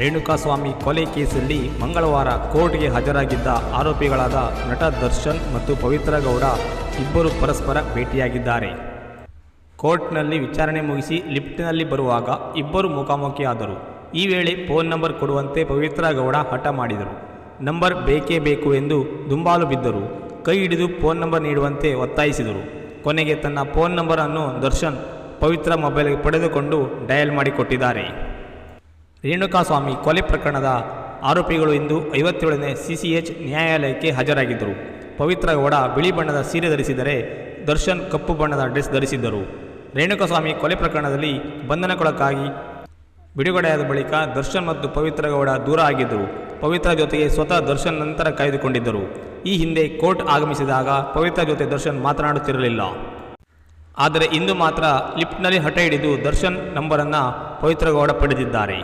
ರೇಣುಕಾಸ್ವಾಮಿ ಕೊಲೆ ಕೇಸಲ್ಲಿ ಮಂಗಳವಾರ ಕೋರ್ಟ್ಗೆ ಹಾಜರಾಗಿದ್ದ ಆರೋಪಿಗಳಾದ ನಟ ದರ್ಶನ್ ಮತ್ತು ಪವಿತ್ರ ಗೌಡ ಇಬ್ಬರು ಪರಸ್ಪರ ಭೇಟಿಯಾಗಿದ್ದಾರೆ. ಕೋರ್ಟ್ನಲ್ಲಿ ವಿಚಾರಣೆ ಮುಗಿಸಿ ಲಿಫ್ಟ್ನಲ್ಲಿ ಬರುವಾಗ ಇಬ್ಬರು ಮುಖಾಮುಖಿಯಾದರು. ಈ ವೇಳೆ ಫೋನ್ ನಂಬರ್ ಕೊಡುವಂತೆ ಪವಿತ್ರ ಗೌಡ ಹಠ ಮಾಡಿದರು. ನಂಬರ್ ಬೇಕೇ ಬೇಕು ಎಂದು ದುಂಬಾಲು ಬಿದ್ದರು. ಕೈ ಹಿಡಿದು ಫೋನ್ ನಂಬರ್ ನೀಡುವಂತೆ ಒತ್ತಾಯಿಸಿದರು. ಕೊನೆಗೆ ತನ್ನ ಫೋನ್ ನಂಬರನ್ನು ದರ್ಶನ್ ಪವಿತ್ರ ಮೊಬೈಲ್ಗೆ ಪಡೆದುಕೊಂಡು ಡಯಲ್ ಮಾಡಿಕೊಟ್ಟಿದ್ದಾರೆ. ರೇಣುಕಾಸ್ವಾಮಿ ಕೊಲೆ ಪ್ರಕರಣದ ಆರೋಪಿಗಳು ಇಂದು ಐವತ್ತೇಳನೇ ಸಿಸಿಎಚ್ ನ್ಯಾಯಾಲಯಕ್ಕೆ ಹಾಜರಾಗಿದ್ದರು. ಪವಿತ್ರ ಗೌಡ ಬಿಳಿ ಬಣ್ಣದ ಸೀರೆ ಧರಿಸಿದರೆ ದರ್ಶನ್ ಕಪ್ಪು ಬಣ್ಣದ ಡ್ರೆಸ್ ಧರಿಸಿದ್ದರು. ರೇಣುಕಾಸ್ವಾಮಿ ಕೊಲೆ ಪ್ರಕರಣದಲ್ಲಿ ಬಂಧನಕ್ಕೊಳಗಾಗಿ ಬಿಡುಗಡೆಯಾದ ಬಳಿಕ ದರ್ಶನ್ ಮತ್ತು ಪವಿತ್ರ ಗೌಡ ದೂರ ಆಗಿದ್ದರು. ಪವಿತ್ರ ಜೊತೆಗೆ ಸ್ವತಃ ದರ್ಶನ್ ನಂತರ ಕಾಯ್ದುಕೊಂಡಿದ್ದರು. ಈ ಹಿಂದೆ ಕೋರ್ಟ್ ಆಗಮಿಸಿದಾಗ ಪವಿತ್ರ ಜೊತೆ ದರ್ಶನ್ ಮಾತನಾಡುತ್ತಿರಲಿಲ್ಲ. ಆದರೆ ಇಂದು ಮಾತ್ರ ಲಿಫ್ಟ್ನಲ್ಲಿ ಹಠ ಹಿಡಿದು ದರ್ಶನ್ ನಂಬರನ್ನು ಪವಿತ್ರ ಗೌಡ ಪಡೆದಿದ್ದಾರೆ.